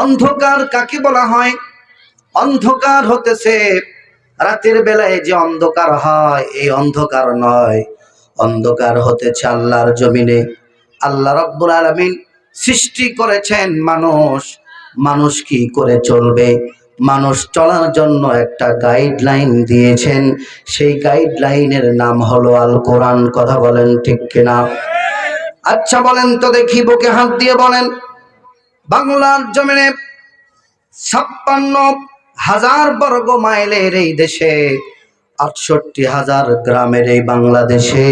অন্ধকার কাকে বলা হয়? অন্ধকার হতেছে রাতের বেলায় যে অন্ধকার হয়, এই অন্ধকার নয়। অন্ধকার হতেছে আল্লাহর জমিনে। আল্লাহ রব্বুল আলমিন সৃষ্টি করেছেন মানুষ। মানুষ কি করে চলবে? মানুষ চলার জন্য একটা গাইডলাইন দিয়েছেন। সেই গাইডলাইনের নাম হলো আল কোরআন কথা বলেন ঠিক কিনা? আচ্ছা বলেন তো দেখি, বুকে হাত দিয়ে বলেন। বাংলার জমিনে ছাপ্পান্ন হাজার বর্গ মাইলের এই দেশে, আটষট্টি হাজার গ্রামের এই বাংলাদেশে,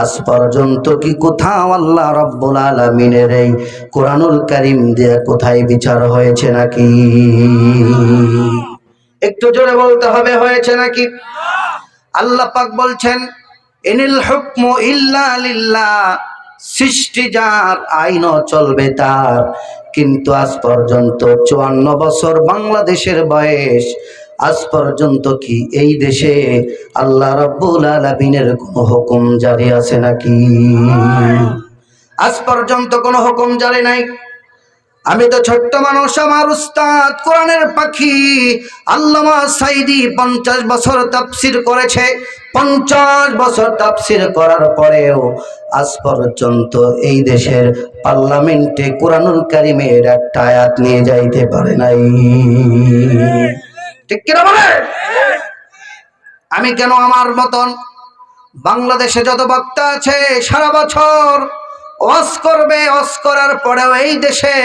আজ পর্যন্ত কি কোথাও আল্লাহ রব্বুল আলমিনের এই কোরআনুল কারিম দিয়ে কোথায় বিচার হয়েছে নাকি? একটু জোরে বলতে হবে, হয়েছে নাকি? আল্লাহ পাক বলছেন এনিল হুকম ইল্লা লিল্লাহ, সৃষ্টি যার, আইনও চলবে তার। কিন্তু আজ পর্যন্ত চুয়ান্ন বছর বাংলাদেশের বয়স। আজ পর্যন্ত কি এই দেশে আল্লাহ রাব্বুল আলামিনের কোনো হুকুম জারি আছে নাকি? আজ পর্যন্ত কোনো হুকুম জারি নাই। আমি তো ছোট্ট মানুষ, আমার উস্তাদ, কোরআনের পাখি আল্লামা সাইদি পঞ্চাশ বছর তাফসির করেছে। পঞ্চাশ বছর তাফসির করার পরেও আজ পর্যন্ত এই দেশের পার্লামেন্টে কোরআনুল কারিমের একটা আয়াত নিয়ে যাইতে পারে নাই। ঠিক কিনা বলে? আমি কেন আমার মতন বাংলাদেশে যত বক্তা আছে সারা বছর ওয়াজ করবে, ওয়াজ করার পরেও এই দেশে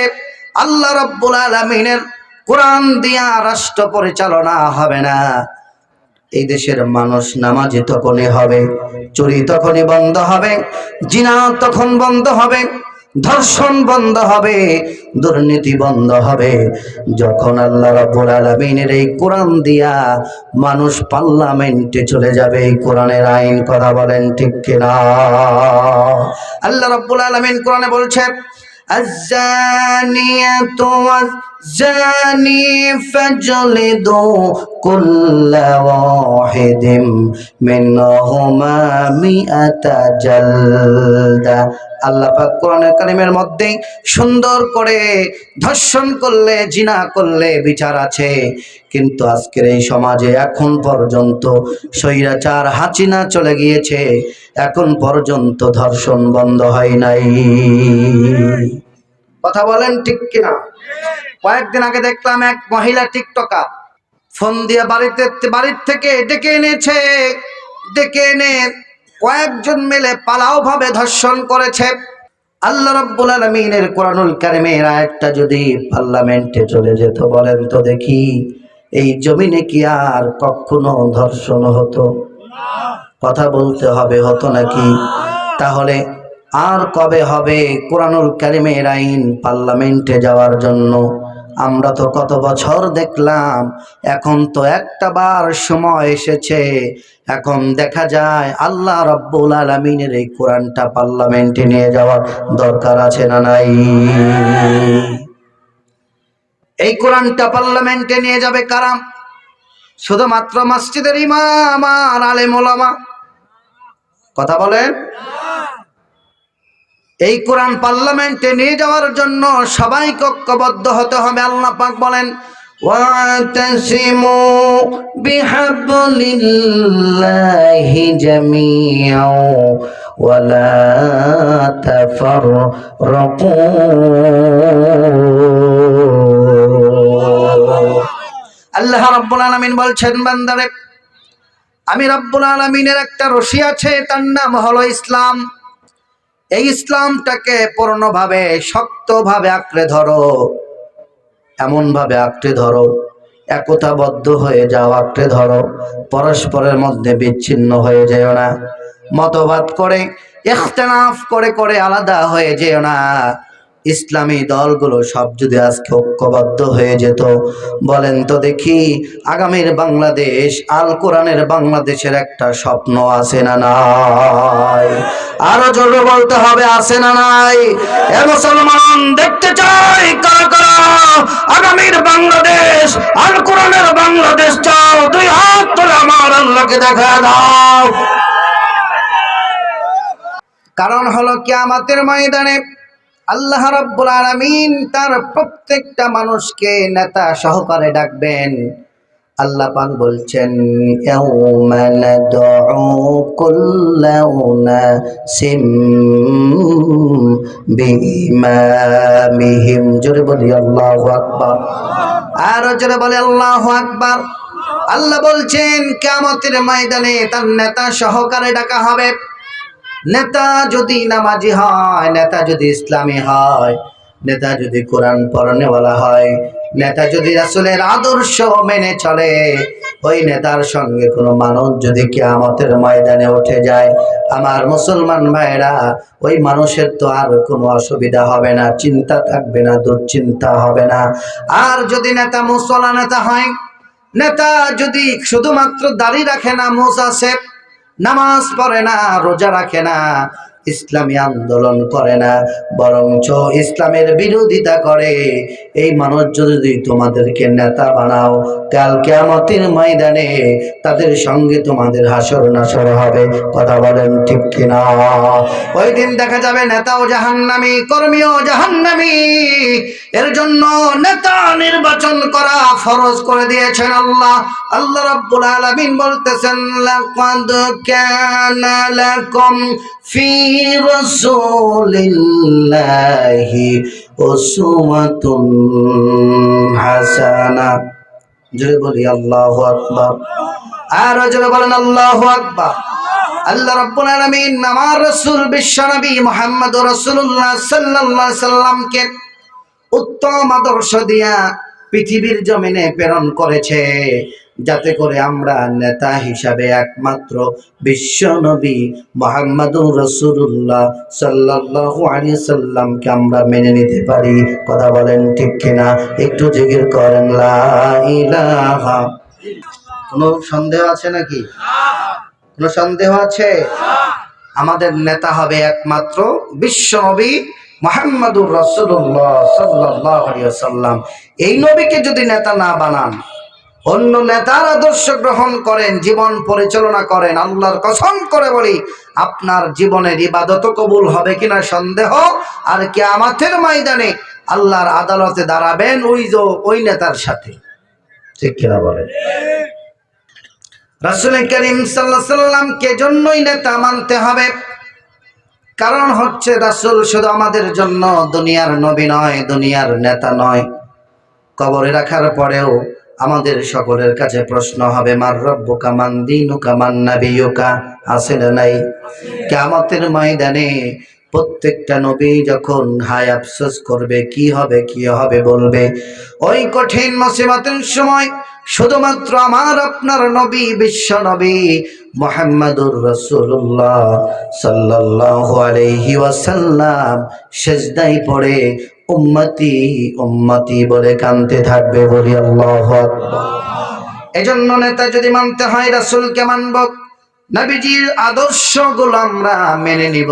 আল্লাহ রব্বুল আলমিনের কোরআন দিয়া রাষ্ট্র পরিচালনা হবে না। এই দেশের মানুষ নামাজি তখনই হবে, চুরি তখনই বন্ধ হবে, জিনা তখন বন্ধ হবে, ধর্ষণ বন্ধ হবে, দুর্নীতি বন্ধ হবে। যখন আল্লাহ রাব্বুল আলামিনের এই কোরআন দিয়া মানুষ পার্লামেন্টে চলে যাবে, এই কোরআনের আইন কথা বলেন ঠিক কিনা? আল্লাহ রাব্বুল আলামিন কোরআনে বলছে الزانية والزاني فاجلدوا كل واحد منهما مئة جلدة. আল্লাহ কোরআনের কালিমের মধ্যে সুন্দর করে ধর্ষণ করলে, জিনা করলে বিচার আছে। কিন্তু আজকের এই সমাজে এখন পর্যন্ত স্বৈরাচার হাসিনা চলে গিয়েছে। এখন পর্যন্ত ধর্ষণ বন্ধ হয় নাই। কথা বলেন ঠিক কিনা? কয়েকদিন আগে দেখলাম এক মহিলা টিকটকার ফোন দিয়ে বাড়িতে, বাড়ির থেকে ডেকে এনেছে, ডেকে এনে কয়েকজন মিলে পালাও ভাবে ধর্ষণ করেছে। আল্লাহ রাব্বুল আলামিনের কোরআনুল কারিমের আয়াতটা যদি পার্লামেন্টে চলে যেত বলেন তো দেখি, এই জমিনে কি আর কখনো ধর্ষণ হতো? কথা বলতে হবে হতো নাকি? তাহলে আর কবে হবে কোরআনুল কারিমের আইন পার্লামেন্টে যাওয়ার জন্য? আমরা তো কত বছর দেখলাম, এখন তো একটা বার সময় এসেছে। এখন দেখা যায় আল্লাহ রব্বুল আলমিনের এই কোরআনটা পার্লামেন্টে নিয়ে যাওয়ার দরকার আছে না নাই? এই কোরআনটা পার্লামেন্টে নিয়ে যাবে কারাম শুধুমাত্র মসজিদের ইমাম আর আলেম ওলামা। কথা বলেন? এই কোরআন পার্লামেন্টে নিয়ে যাওয়ার জন্য সবাই ঐক্যবদ্ধ হতে হবে আল্লাহ পাক বলেন واعتصموا بحبل الله جميعا ولا تفرقوا আল্লাহ রাব্বুল আলামিন বলছেন বান্দারে আমি রাব্বুল আলামিনের একটা রশি আছে তার নাম হলো ইসলাম এই ইসলামটাকে পূর্ণভাবে, শক্তভাবে আঁকড়ে ধরো। এমন ভাবে আঁকড়ে ধরো, একতাবদ্ধ হয়ে যাও, আঁকড়ে ধরো। পরস্পরের মধ্যে বিচ্ছিন্ন হয়ে যেও না। মতবাদ করে ইখতলাফ করে করে আলাদা হয়ে যেও না। ইসলামী দলগুলো সব যদি আজকে ঐক্যবদ্ধ হয়ে যেত, বলেন তো দেখি আগামীর বাংলাদেশ, আল কোরআনের বাংলাদেশের একটা স্বপ্ন আছে না নাই? আরও জোরে বলতে হবে, আছে না নাই? এ মুসলমান দেখতে চাই, কারা কারা? আগামীর বাংলাদেশ, আল কোরআনের বাংলাদেশ চাও, দুই হাত তুলে আমার আল্লাহকে দেখা দাও। কারণ হলো কিয়ামতের ময়দানে আল্লাহ রাব্বুল আলামিন তার প্রত্যেকটা মানুষকে নেতা সহকারে ডাকবেন। আল্লাহ পাক বলছেন, ইয়াউমা বিইমামিহিম। জোরে বলি, আল্লাহু আকবার। আর জোরে বলে, আল্লাহু আকবার। আল্লাহ বলছেন, কিয়ামতের ময়দানে তার নেতা সহকারে ডাকা হবে। নেতা যদি নামাজি হয়, নেতা যদি ইসলামী হয়, নেতা যদি কোরআন পড়নেওয়ালা হয়, নেতা যদি রাসূলের আদর্শ মেনে চলে, ওই নেতার সঙ্গে কোনো মানুষ যদি কেয়ামতের ময়দানে উঠে যায়, আমার মুসলমান ভাইরা ওই মানুষের তো আর কোনো অসুবিধা হবে না, চিন্তা থাকবে না, দুশ্চিন্তা হবে না। আর যদি নেতা মুসলা নেতা হয়, নেতা যদি শুধুমাত্র দাড়ি রাখে না, মোসা সেফ নামাজ পড়ে না রোজা রাখে না। ইসলামী আন্দোলন করে না, বরঞ্চ ইসলামের বিরোধিতা করে। এই মানুষ যদি তোমাদেরকে নেতা বানাও, কাল কেয়ামতের ময়দানে তাদের সঙ্গে তোমাদের হাসর নাসর হবে। কথা বলেন ঠিক কিনা? ওই দিন দেখা যাবে নেতাও জাহান্নামী, কর্মীও জাহান্নামী। এর জন্য নেতা নির্বাচন করা ফরজ করে দিয়েছেন আল্লাহ। আল্লাহ রাব্বুল আলামিন বলতেছেন, লাকাদ কানা লাকুম ফি রাসূলিল্লাহি উসওয়াতুন হাসানা। জোরে বলি, আল্লাহু আকবার। আর জোরে বলেন, আল্লাহু আকবার। আল্লাহ রাব্বুল আলামিন আমার রাসূল বিশ্বনবী মুহাম্মদ রাসূলুল্লাহ সাল্লাল্লাহু আলাইহি সাল্লামকে উত্তম আদর্শ দিয়া পৃথিবীর জমিনে প্রেরণ করেছে। যাতে করে আমরা নেতা হিসাবে একমাত্র বিশ্ব নবী মোহাম্মদুর রসুল্লাহ সাল্লাল্লাহু আলাইহি সাল্লামকে আমরা মেনে নিতে পারি। কথা বলেন ঠিক কিনা? একটু জিকির করেন, লা ইলাহা কোনো সন্দেহ আছে নাকি? কোনো সন্দেহ আছে? আমাদের নেতা হবে একমাত্র বিশ্ব নবী মোহাম্মদুর রসুল্লাহ সাল্লাহ আলিয়া সাল্লাম। এই নবীকে যদি নেতা না বানান অন্য নেতার আদর্শ গ্রহণ করেন, জীবন পরিচালনা করেন, আল্লাহর কসম করে বলি, আপনার জীবনের ইবাদত কবুল হবে কিনা সন্দেহ? আর কে আমাদের ময়দানে আল্লাহর আদালতে দাঁড়াবেন ওই যে ওই নেতার সাথে। ঠিক কিনা বলেন? রাসুল করিম সাল্লাহ সাল্লামকে জন্যই নেতা মানতে হবে? কারণ হচ্ছে রাসুল শুধু আমাদের জন্য দুনিয়ার নবী নয়, দুনিয়ার নেতা নয়। কবরে রাখার পরেও আমাদের সকলের কাছে প্রশ্ন হবে, মার রব্বুকা, মান দিনুকা, মান নাবিয়ুকা? আছে না নাই। কিয়ামতের ময়দানে প্রত্যেকটা নবী যখন হায় আফসোস করবে, কি হবে কি হবে? বলবে, ওই কঠিন মুসিবতের সময় শুধুমাত্র আমার, আপনার নবী, বিশ্ব নবী মোহাম্মদুর রসুল্লাহ সাল্লাল্লাহু আলাইহি ওয়াসাল্লাম সেজদাই পড়ে উম্মতি উম্মতি বলে কানতে থাকবে বলি আল্লাহ এজন্য নেতা যদি মানতে হয় রাসূলকে মানব, নবীজির আদর্শগুলো আমরা মেনে নিব।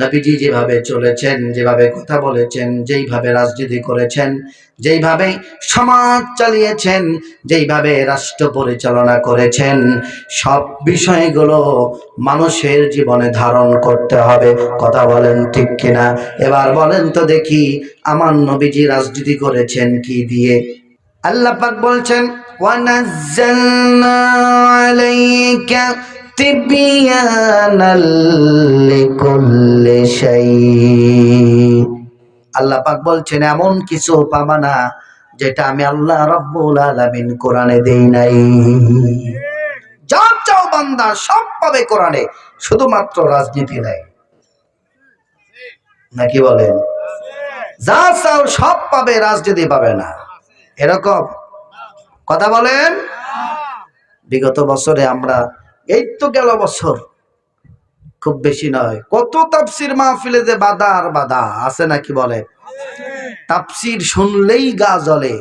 নবীজি যেভাবে চলেছেন, যেভাবে কথা বলেছেন, যেইভাবে রাজনীতি করেছেন, যেইভাবে সমাজ চালিয়েছেন, যেইভাবে রাষ্ট্র পরিচালনা করেছেন, সব বিষয়গুলো মানুষের জীবনে ধারণ করতে হবে। কথা বলেন ঠিক কিনা? এবার বলেন তো দেখি, আমার নবীজি রাজনীতি করেছেন কি দিয়ে? আল্লাহ পাক বলছেন ওয়ানাজ্জালনা শাই আল্লাহ পাক বলছেন, এমন কিছু পাবা না যেটা আমি আল্লাহ রব্বুল আলামিন কোরআনে দেই নাই। যা চাও বান্দা সব পাবে কোরআনে, শুধুমাত্র রাজনীতি নাই। নাকি বলেন? যা চাও সব পাবে, রাজনীতি পাবে না। এরকম? কথা বলেন? বিগত বছরে আমরা এই তো গেল বছর। খুব বেশি নয়। কত তাপসির মাহফিলে যে বাধা আর বাধা, আছে নাকি বলে? তাপসির শুনলেই গা জ্বলে।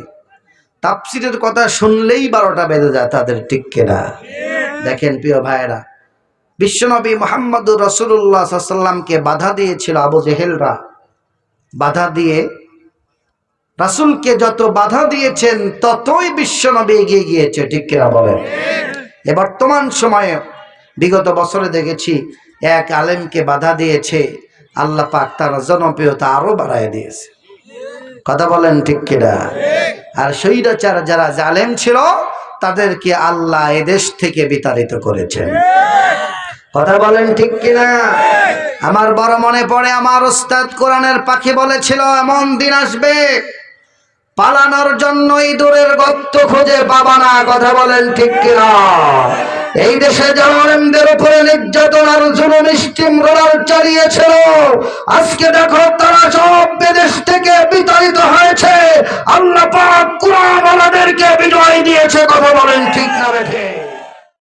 তাপসিরের কথা শুনলেই বারোটা বেজে যায় তাদের কেনা? দেখেন প্রিয় ভাইয়েরা, বিশ্বনবী মোহাম্মদুর রসুল্লাহ সাল্লামকে বাধা দিয়েছিল আবু জেহেলরা। বাধা দিয়ে রাসুলকে যত বাধা দিয়েছেন, ততই বিশ্বনবী এগিয়ে গিয়েছে, ঠিক কিনা বলেন? এ বর্তমান সময়ে বিগত বছরে দেখেছি এক আলেমকে বাধা দিয়েছে। আল্লাহ পাক তার জনপ্রিয়তা আরও বাড়ায় দিয়েছে। কথা বলেন ঠিক কিনা? আর স্বৈরাচার যারা জালেম ছিল, তাদেরকে আল্লাহ এদেশ থেকে বিতাড়িত করেছেন। কথা বলেন ঠিক কিনা? আমার বড় মনে পড়ে, আমার ওস্তাদ কোরআনের পাখি বলেছিল, এমন দিন আসবে পালানোর জন্য ইঁদুরের গর্ত খুঁজে পাবা না, কথা বলেন ঠিক কিনা? এই দেশে জালেমদের উপরে নির্যাতন আর জুলুম স্টিম চালিয়েছিল। আজকে দেখো তারা সব বিদেশ থেকে বিতাড়িত হয়েছে। আল্লাহ পাক কুরআন ওয়ালাদেরকে বিজয় দিয়েছে, কথা বলেন ঠিক না বেঠে